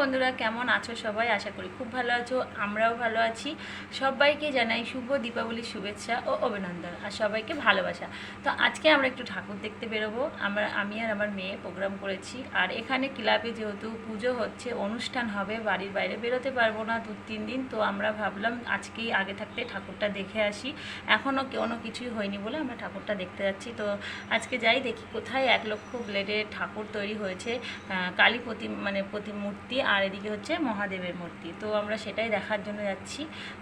বন্ধুরা, কেমন আছো সবাই? আশা করি খুব ভালো আছো, আমরাও ভালো আছি। সবাইকে জানাই শুভ দীপাবলির শুভেচ্ছা ও অভিনন্দন আর সবাইকে ভালোবাসা। তো আজকে আমরা একটু ঠাকুর দেখতে বেরোবো। আমরা, আমি আর আমার মেয়ে প্রোগ্রাম করেছি আর এখানে ক্লাবে যেহেতু পুজো হচ্ছে, অনুষ্ঠান হবে, বাড়ির বাইরে বেরোতে পারব না দু, তিন দিন। তো আমরা ভাবলাম আজকেই আগে থাকতে ঠাকুরটা দেখে আসি। এখনও কোনো কিছুই হয়নি বলে আমরা ঠাকুরটা দেখতে যাচ্ছি। তো আজকে যাই দেখি কোথায় এক লক্ষ ব্লেডের ঠাকুর তৈরি হয়েছে। কালী প্রতি মানে প্রতিমূর্তি আর এদিকে হচ্ছে মহাদেবের মূর্তি। তো আমরা সেটাই দেখার জন্য যাচ্ছি।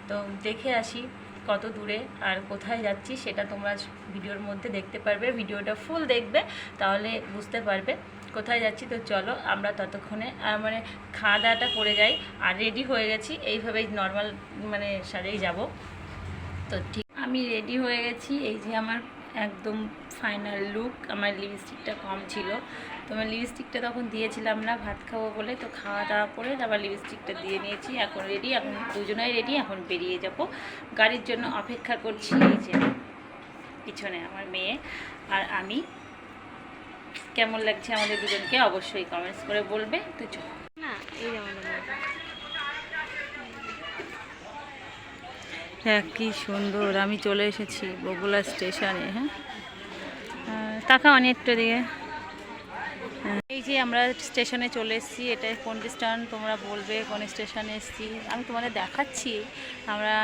তো দেখে আসি কত দূরে আর কোথায় যাচ্ছি, সেটা তোমরা ভিডিওর মধ্যে দেখতে পারবে। ভিডিওটা ফুল দেখবে, তাহলে বুঝতে পারবে কোথায় যাচ্ছি। তো চলো আমরা ততক্ষণে মানে খাওয়া দাওয়াটা করে যাই। আর রেডি হয়ে গেছি, এইভাবেই নর্মাল মানে সাজেই যাব। তো ঠিক আমি রেডি হয়ে গেছি, এই যে আমার একদম ফাইনাল লুক আমার লিপস্টিকটা কম ছিল। তো আমার লিপস্টিকটা তখন দিয়েছিলাম না, ভাত খাব বলে। তো খাওয়া দাওয়া করে আবার লিপস্টিকটা দিয়ে নিয়েছি। এখন রেডি এখন দুজনাই রেডি এখন বেরিয়ে যাব। গাড়ির জন্য অপেক্ষা করছি এই যে পিছনে আমার মেয়ে আর আমি। কেমন লাগছে আমাদের দুজনকে অবশ্যই কমেন্টস করে বলবে। তো না, এই যে আমাদের মা। হ্যাঁ কি সুন্দর। আমি চলে এসেছি বগুলা স্টেশনে হ্যাঁ। তাকাও অনেকটা দিকে। এই যে আমরা স্টেশনে চলে এসেছি এটা কোন স্টেশন? তোমরা বলবে কোন স্টেশনে এসেছি। আমি তোমাদের দেখাচ্ছি, আমরা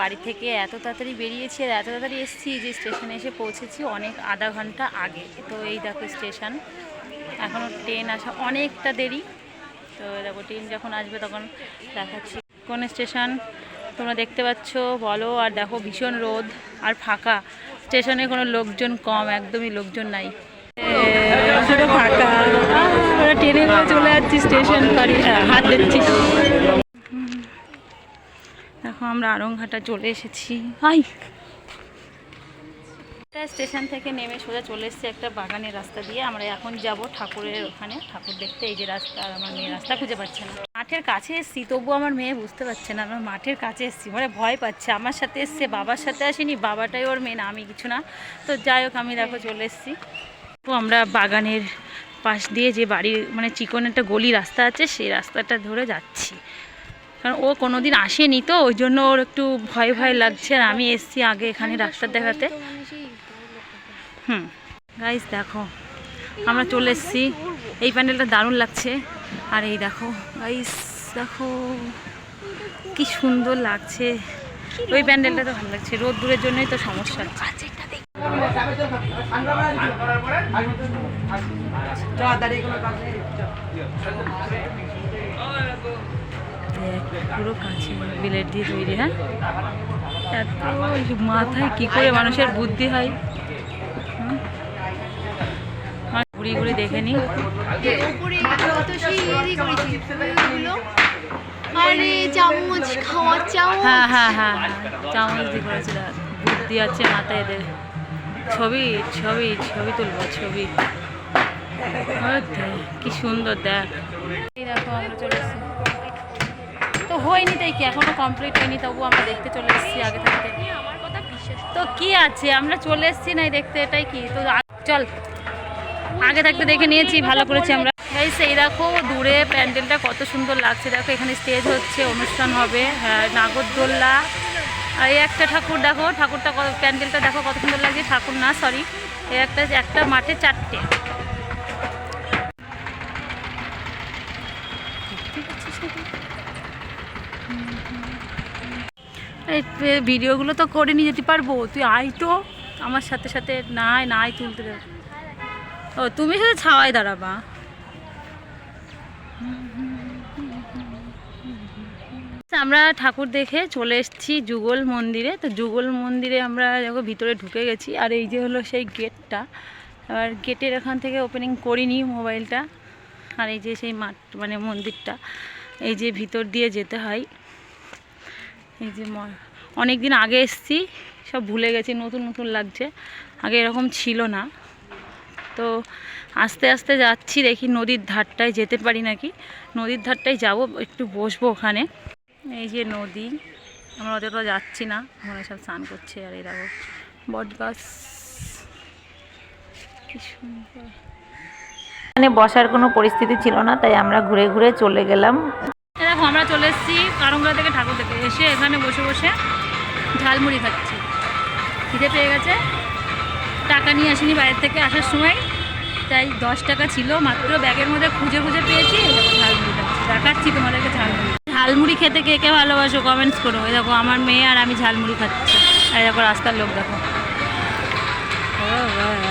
বাড়ি থেকে এত তাড়াতাড়ি বেরিয়েছি আর এত তাড়াতাড়ি এসেছি যে স্টেশনে এসে পৌঁছেছি অনেক আধা ঘণ্টা আগে। তো এই দেখো স্টেশন এখনও ট্রেন আসা অনেকটা দেরি। তো দেখো, ট্রেন যখন আসবে তখন দেখাচ্ছি। কোন স্টেশন? তোমরা দেখতে পাচ্ছ বলো আর দেখো ভীষণ রোদ আর ফাঁকা। স্টেশনে কোনো লোকজন কম একদমই লোকজন নাই। ফাঁকা ট্রেনে চলে যাচ্ছি স্টেশন বাড়ি হ্যাঁ, হাত দিচ্ছি। দেখো আমরা আরংঘাটা চলে এসেছি। হাই! স্টেশন থেকে নেমে সোজা চলে এসেছি একটা বাগানের রাস্তা দিয়ে। আমরা এখন যাব ঠাকুরের ওখানে। ঠাকুর দেখতে এই যে রাস্তা আর আমার মেয়ে রাস্তা খুঁজে পাচ্ছে না। মাঠের কাছে এসেছি তবু আমার মেয়ে বুঝতে পারছে না। আমার মাঠের কাছে এসেছি মানে ভয় পাচ্ছে। আমার সাথে এসছে বাবার সাথে আসেনি বাবাটাই ওর মেয়ে না আমি কিছু না। তো যাই হোক আমি দেখো চলে এসেছি। তো আমরা বাগানের পাশ দিয়ে যে বাড়ির মানে চিকন একটা গলি রাস্তা আছে সেই রাস্তাটা ধরে যাচ্ছি। কারণ ও কোনো দিন আসেনি তো ওই জন্য ওর একটু ভয় ভয় লাগছে। আর আমি এসছি আগে এখানে ডাক্তার দেখাতে। হুম। গাইস দেখো, আমরা চলে এসেছি। এই প্যান্ডেলটা দারুণ লাগছে। আর এই দেখো গাইস দেখো, কি সুন্দর লাগছে। ওই প্যান্ডেলটা তো ভালো লাগছে। রোদ দূরের জন্যই তো সমস্যা। পুরো কাছে বিলেট দিয়ে তৈরি হ্যাঁ? এত মাথায় কি করে মানুষের বুদ্ধি হয় হুম? আমার ঘুরি ঘুরি দেখে নি উপরে কত সেই ইয়েরই করেছি ওইগুলো আরে চামচ। খাওয়ার হ্যাঁ হ্যাঁ হ্যাঁ হ্যাঁ। চামচ দিয়ে করেছিল বুদ্ধি আছে মাথায় এদের। ছবি ছবি ছবি তুলবো ছবি। কি সুন্দর দেখ। দেখো আমরা চলে এসেছি। তো হয়নি তাই কি এখনও কমপ্লিট হয়নি তবু আমরা দেখতে চলে এসেছি আগে থাকতে। তো কি আছে? আমরা চলে এসেছি নাই দেখতে এটাই কি? তো চল আগে থাকতে দেখে নিয়েছি, ভালো করেছি আমরা। এই সেই দেখো, দূরে প্যান্ডেলটা কত সুন্দর লাগছে। দেখো, এখানে স্টেজ হচ্ছে, অনুষ্ঠান হবে হ্যাঁ নাগরদোল্লা। আর এই একটা ঠাকুর দেখো, ঠাকুরটা প্যান্ডেলটা দেখো কত সুন্দর লাগছে, ঠাকুর না সরি এই একটা একটা মাঠে চারটে। ভিডিওগুলো তো করে নিয়ে যেতে পারব, তুই আয় তো। আমার সাথে সাথে নাই নাই তুলতে দেব ও, তুমি শুধু ছাওয়াই দাঁড়াবা। আমরা ঠাকুর দেখে চলে এসেছি যুগল মন্দিরে। তো যুগল মন্দিরে আমরা দেখো ভিতরে ঢুকে গেছি, আর এই যে হলো সেই গেটটা। এবার গেটের এখান থেকে ওপেনিং করিনি মোবাইলটা, আর এই যে সেই মাঠ মানে মন্দিরটা, এই যে ভিতর দিয়ে যেতে হয়। এই যে অনেক দিন আগে এসছি, সব ভুলে গেছি, নতুন নতুন লাগছে। আগে এরকম ছিল না। তো আস্তে আস্তে যাচ্ছি, দেখি নদীর ধারটায় যেতে পারি নাকি। নদীর ধারটায় যাব, একটু বসবো ওখানে। এই যে নদী, আমরা অতটা যাচ্ছি না ওখানে সব স্নান করছে আর দেখো, বট গাছ। কি সুন্দর। এখানে বসার কোনো পরিস্থিতি ছিল না, তাই আমরা ঘুরে ঘুরে চলে গেলাম। দেখো, আমরা চলে এসেছি কারঙ্গা থেকে ঠাকুর থেকে এসে এখানে বসে বসে ঝালমুড়ি খাচ্ছি। খিদে পেয়ে গেছে? টাকা নিয়ে আসিনি বাইরের থেকে আসার সময়। তাই দশ টাকা ছিল মাত্র, ব্যাগের মধ্যে খুঁজে খুঁজে পেয়েছি ঝালমুড়িটা দেখো ঝালমুড়ি দেখাচ্ছি তোমাদেরকে ঝালমুড়ি। ঝালমুড়ি খেতে কে কে ভালোবাসো কমেন্টস করো। এই দেখো আমার মেয়ে আর আমি ঝালমুড়ি খাচ্ছি। আর দেখো রাস্তার লোক দেখো। ও।